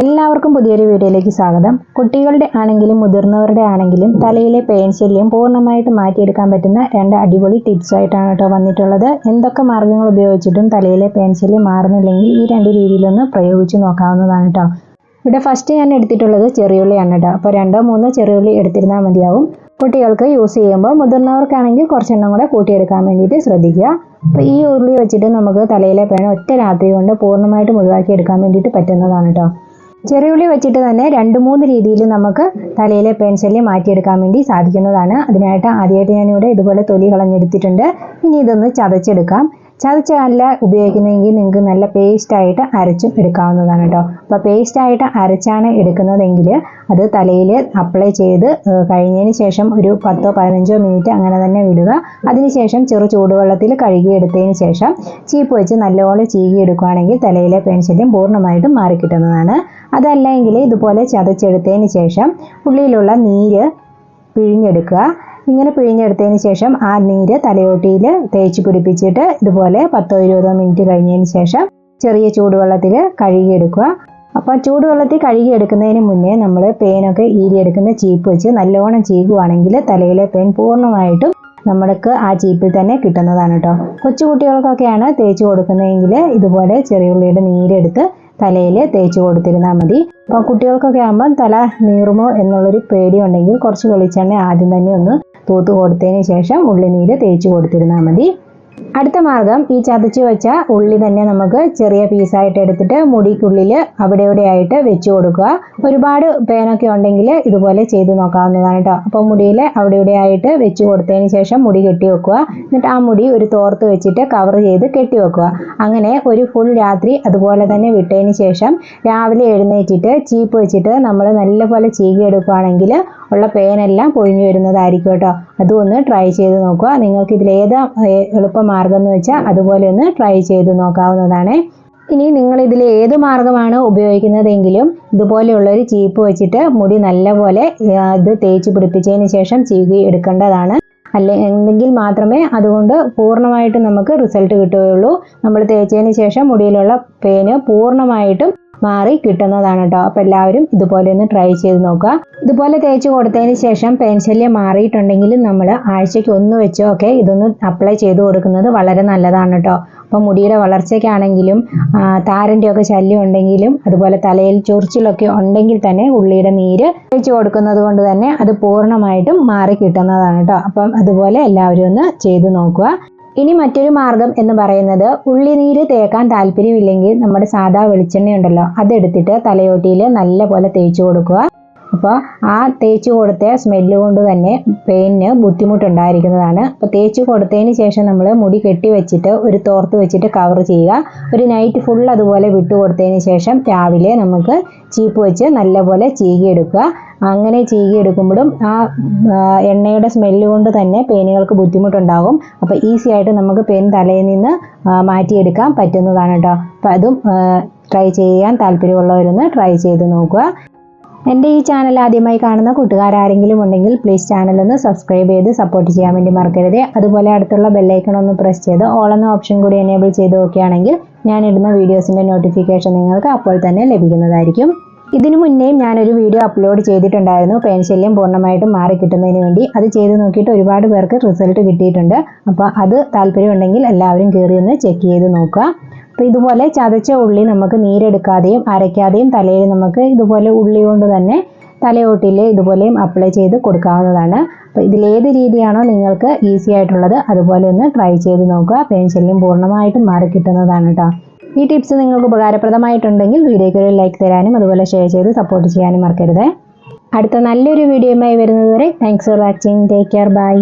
എല്ലാവർക്കും പുതിയൊരു വീഡിയോയിലേക്ക് സ്വാഗതം. കുട്ടികളുടെ ആണെങ്കിലും മുതിർന്നവരുടെ ആണെങ്കിലും തലയിലെ പെയിൻ ശല്യം പൂർണമായിട്ട് മാറ്റിയെടുക്കാൻ പറ്റുന്ന രണ്ട് അടിപൊളി ടിപ്സ് ആയിട്ടാണ് കേട്ടോ വന്നിട്ടുള്ളത്. എന്തൊക്കെ മാർഗങ്ങൾ ഉപയോഗിച്ചിട്ടും തലയിലെ പെയിൻ ശല്യം മാറുന്നില്ലെങ്കിൽ ഈ രണ്ട് രീതിയിലൊന്ന് പ്രയോഗിച്ച് നോക്കാവുന്നതാണ് കേട്ടോ. ഇവിടെ ഫസ്റ്റ് ഞാൻ എടുത്തിട്ടുള്ളത് ചെറിയുള്ളിയാണ് കേട്ടോ. അപ്പോൾ രണ്ടോ മൂന്നോ ചെറിയുള്ളി എടുത്തിരുന്നാൽ മതിയാവും. കുട്ടികൾക്ക് യൂസ് ചെയ്യുമ്പോൾ മുതിർന്നവർക്കാണെങ്കിൽ കുറച്ചെണ്ണം കൂടെ കൂട്ടിയെടുക്കാൻ വേണ്ടിയിട്ട് ശ്രദ്ധിക്കുക. അപ്പോൾ ഈ ഉരുളി വെച്ചിട്ട് നമുക്ക് തലയിലെ പേന ഒറ്റ രാത്രി കൊണ്ട് പൂർണമായിട്ടും ഒഴിവാക്കി എടുക്കാൻ വേണ്ടിയിട്ട് പറ്റുന്നതാണ് കേട്ടോ. ചെറിയുള്ളി വെച്ചിട്ട് തന്നെ രണ്ട് മൂന്ന് രീതിയിൽ നമുക്ക് തലയിലെ പെൻശല്യം മാറ്റിയെടുക്കാൻ വേണ്ടി സാധിക്കുന്നതാണ്. അതിനായിട്ട് ആദ്യമായിട്ട് ഞാനിവിടെ ഇതുപോലെ തൊലി കളഞ്ഞെടുത്തിട്ടുണ്ട്. ഇനി ഇതൊന്ന് ചതച്ചെടുക്കാം. ചതച്ചല്ല ഉപയോഗിക്കുന്നതെങ്കിൽ നിങ്ങൾക്ക് നല്ല പേസ്റ്റായിട്ട് അരച്ചും എടുക്കാവുന്നതാണ് കേട്ടോ അപ്പോൾ പേസ്റ്റായിട്ട് അരച്ചാണ് എടുക്കുന്നതെങ്കിൽ അത് തലയിൽ അപ്ലൈ ചെയ്ത് കഴിഞ്ഞതിന് ശേഷം ഒരു പത്തോ പതിനഞ്ചോ മിനിറ്റ് അങ്ങനെ തന്നെ വിടുക. അതിനുശേഷം ചെറു ചൂടുവെള്ളത്തിൽ കഴുകിയെടുത്തതിന് ശേഷം ചീപ്പ് വെച്ച് നല്ലപോലെ ചീകി എടുക്കുകയാണെങ്കിൽ തലയിലെ പെൻശല്യം പൂർണമായിട്ടും മാറിക്കിട്ടുന്നതാണ് അതല്ലെങ്കിൽ ഇതുപോലെ ചതച്ചെടുത്തതിന് ശേഷം ഉള്ളിലുള്ള നീര് പിഴിഞ്ഞെടുക്കുക. ഇങ്ങനെ പിഴിഞ്ഞെടുത്തതിന് ശേഷം ആ നീര് തലയോട്ടിയിൽ തേച്ച് പിടിപ്പിച്ചിട്ട് ഇതുപോലെ പത്തോ ഇരുപതോ മിനിറ്റ് കഴിഞ്ഞതിന് ശേഷം ചെറിയ ചൂടുവെള്ളത്തിൽ കഴുകിയെടുക്കുക. അപ്പോൾ ചൂടുവെള്ളത്തിൽ കഴുകിയെടുക്കുന്നതിന് മുന്നേ നമ്മൾ പേനൊക്കെ ഈരിയെടുക്കുന്ന ചീപ്പ് വെച്ച് നല്ലോണം ചീകുവാണെങ്കിൽ തലയിലെ പേൻ പൂർണമായിട്ടും നമ്മൾക്ക് ആ ചീപ്പിൽ തന്നെ കിട്ടുന്നതാണ് കേട്ടോ കൊച്ചുകുട്ടികൾക്കൊക്കെയാണ് തേച്ച് കൊടുക്കുന്നതെങ്കിൽ ഇതുപോലെ ചെറിയുള്ളിയുടെ നീരെടുത്ത് തലയിൽ തേച്ച് കൊടുത്തിരുന്നാൽ മതി. അപ്പോൾ കുട്ടികൾക്കൊക്കെ ആകുമ്പോൾ തല നീറുമോ എന്നുള്ളൊരു പേടിയുണ്ടെങ്കിൽ കുറച്ച് വെളിച്ചെണ്ണ ആദ്യം തന്നെ ഒന്ന് തൂത്ത് കൊടുത്തതിന് ശേഷം ഉള്ളിനീര് തേച്ച് കൊടുത്തിരുന്നാൽ മതി. അടുത്ത മാർഗം ഈ ചതച്ച് വെച്ച ഉള്ളി തന്നെ നമുക്ക് ചെറിയ പീസായിട്ട് എടുത്തിട്ട് മുടിക്കുള്ളിൽ അവിടെ ഇവിടെ ആയിട്ട് വെച്ച് കൊടുക്കുക. ഒരുപാട് പേനൊക്കെ ഉണ്ടെങ്കിൽ ഇതുപോലെ ചെയ്ത് നോക്കാവുന്നതാണ് കേട്ടോ അപ്പോൾ മുടിയിൽ അവിടെ ഇവിടെ ആയിട്ട് വെച്ച് കൊടുത്തതിന് ശേഷം മുടി കെട്ടി വെക്കുക. എന്നിട്ട് ആ മുടി ഒരു തോർത്ത് വെച്ചിട്ട് കവർ ചെയ്ത് കെട്ടി വെക്കുക. അങ്ങനെ ഒരു ഫുൾ രാത്രി അതുപോലെ തന്നെ വിട്ടതിന് ശേഷം രാവിലെ എഴുന്നേറ്റിട്ട് ചീപ്പ് വെച്ചിട്ട് നമ്മൾ നല്ലപോലെ ചീകി എടുക്കുകയാണെങ്കിൽ ഉള്ള പേനെല്ലാം പൊഴിഞ്ഞു വരുന്നതായിരിക്കും കേട്ടോ. അതും ഒന്ന് ട്രൈ ചെയ്ത് നോക്കുക. നിങ്ങൾക്ക് ഏ- എളുപ്പമാർഗം എന്ന് വെച്ചാൽ അതുപോലെ ഒന്ന് ട്രൈ ചെയ്ത് നോക്കാവുന്നതാണ്. ഇനി നിങ്ങൾ ഇതിൽ ഏത് മാർഗമാണ് ഉപയോഗിക്കുന്നതെങ്കിലും ഇതുപോലെയുള്ള ഒരു ചീപ്പ് വെച്ചിട്ട് മുടി നല്ലപോലെ ഇത് തേച്ച് പിടിപ്പിച്ചതിന് ശേഷം ചീകി എടുക്കേണ്ടതാണ്. അല്ലെ മാത്രമേ അതുകൊണ്ട് പൂർണമായിട്ടും നമുക്ക് റിസൾട്ട് കിട്ടുകയുള്ളൂ. നമ്മൾ തേച്ചതിന് ശേഷം മുടിയിലുള്ള പേന് പൂർണമായിട്ടും മാറി കിട്ടുന്നതാണ് കേട്ടോ അപ്പോൾ എല്ലാവരും ഇതുപോലെ ഒന്ന് ട്രൈ ചെയ്ത് നോക്കുക. ഇതുപോലെ തേച്ച് കൊടുത്തതിന് ശേഷം പെൻശല്യം മാറിയിട്ടുണ്ടെങ്കിലും നമ്മൾ ആഴ്ചയ്ക്ക് ഒന്ന് വെച്ചോ ഒക്കെ ഇതൊന്ന് അപ്ലൈ ചെയ്ത് കൊടുക്കുന്നത് വളരെ നല്ലതാണ് കേട്ടോ അപ്പോൾ മുടിയുടെ വളർച്ചയ്ക്കാണെങ്കിലും താരന്റെ ഒക്കെ ശല്യം ഉണ്ടെങ്കിലും അതുപോലെ തലയിൽ ചൊറിച്ചിലൊക്കെ ഉണ്ടെങ്കിൽ തന്നെ ഉള്ളിയുടെ നീര് തേച്ച് കൊടുക്കുന്നത് കൊണ്ട് തന്നെ അത് പൂർണമായിട്ടും മാറി കിട്ടുന്നതാണ് കേട്ടോ അപ്പം അതുപോലെ എല്ലാവരും ഒന്ന് ചെയ്ത് നോക്കുക. ഇനി മറ്റൊരു മാർഗം എന്ന് പറയുന്നത് ഉള്ളിനീര് തേക്കാൻ താല്പര്യമില്ലെങ്കിൽ നമ്മുടെ സാധാ വെളിച്ചെണ്ണ ഉണ്ടല്ലോ അതെടുത്തിട്ട് തലയോട്ടിയിൽ നല്ല പോലെ തേച്ചു കൊടുക്കുക. അപ്പോൾ ആ തേച്ച് കൊടുത്ത സ്മെല്ല് കൊണ്ട് തന്നെ പെയിന് ബുദ്ധിമുട്ടുണ്ടായിരിക്കുന്നതാണ്. അപ്പോൾ തേച്ച് കൊടുത്തതിന് ശേഷം നമ്മൾ മുടി കെട്ടി വെച്ചിട്ട് ഒരു തോർത്ത് വെച്ചിട്ട് കവർ ചെയ്യുക. ഒരു നൈറ്റ് ഫുൾ അതുപോലെ വിട്ടു കൊടുത്തതിന് ശേഷം രാവിലെ നമുക്ക് ചീപ്പ് വെച്ച് നല്ലപോലെ ചീകിയെടുക്കുക. അങ്ങനെ ചീകി എടുക്കുമ്പോഴും ആ, എണ്ണയുടെ സ്മെല്ല് കൊണ്ട് തന്നെ പേനുകൾക്ക് ബുദ്ധിമുട്ടുണ്ടാകും. അപ്പോൾ ഈസി ആയിട്ട് നമുക്ക് പെയിൻ തലയിൽ നിന്ന് മാറ്റിയെടുക്കാൻ പറ്റുന്നതാണ് കേട്ടോ അപ്പോൾ അതും ട്രൈ ചെയ്യാൻ താല്പര്യമുള്ളവരൊന്ന് ട്രൈ ചെയ്ത് നോക്കുക. എന്റെ ഈ ചാനൽ ആദ്യമായി കാണുന്ന കൂട്ടുകാരാരെങ്കിലും ഉണ്ടെങ്കിൽ പ്ലീസ് ചാനൽ ഒന്ന് സബ്സ്ക്രൈബ് ചെയ്ത് സപ്പോർട്ട് ചെയ്യാൻ വേണ്ടി മറക്കരുത്. അതുപോലെ അടുത്തുള്ള ബെല്ലൈക്കൺ ഒന്ന് പ്രസ് ചെയ്ത് ഓൾ എന്ന ഓപ്ഷൻ കൂടി എനേബിൾ ചെയ്ത് നോക്കുകയാണെങ്കിൽ ഞാനിടുന്ന വീഡിയോസിന്റെ നോട്ടിഫിക്കേഷൻ നിങ്ങൾക്ക് അപ്പോൾ തന്നെ ലഭിക്കുന്നതായിരിക്കും. ഇതിനു മുന്നേയും ഞാനൊരു വീഡിയോ അപ്ലോഡ് ചെയ്തിട്ടുണ്ടായിരുന്നു. പെൻശല്യം പൂർണമായിട്ടും മാറി കിട്ടുന്നതിന് വേണ്ടി. അത് ചെയ്ത് നോക്കിയിട്ട് ഒരുപാട് പേർക്ക് റിസൾട്ട് കിട്ടിയിട്ടുണ്ട്. അപ്പോൾ അത് താല്പര്യമുണ്ടെങ്കിൽ എല്ലാവരും കയറി ഒന്ന് ചെക്ക് ചെയ്ത് നോക്കുക. അപ്പോൾ ഇതുപോലെ ചതച്ച ഉള്ളി നമുക്ക് നീരെടുക്കാതെയും അരയ്ക്കാതെയും തലയിൽ നമുക്ക് ഇതുപോലെ ഉള്ളി കൊണ്ട് തന്നെ തലയോട്ടിൽ ഇതുപോലെയും അപ്ലൈ ചെയ്ത് കൊടുക്കാവുന്നതാണ്. അപ്പോൾ ഇതിലേത് രീതിയാണോ നിങ്ങൾക്ക് ഈസി ആയിട്ടുള്ളത് അതുപോലെ ഒന്ന് ട്രൈ ചെയ്ത് നോക്കുക. പെൻശല്യം പൂർണമായിട്ടും മാറി കിട്ടുന്നതാണ് കേട്ടോ ഈ ടിപ്സ് നിങ്ങൾക്ക് ഉപകാരപ്രദമായിട്ടുണ്ടെങ്കിൽ വീഡിയോയ്ക്ക് ഒരു ലൈക്ക് തരാനും അതുപോലെ ഷെയർ ചെയ്ത് സപ്പോർട്ട് ചെയ്യാനും മറക്കരുത്. അടുത്ത നല്ലൊരു വീഡിയോയുമായി വരുന്നതുവരെ thanks for watching take care bye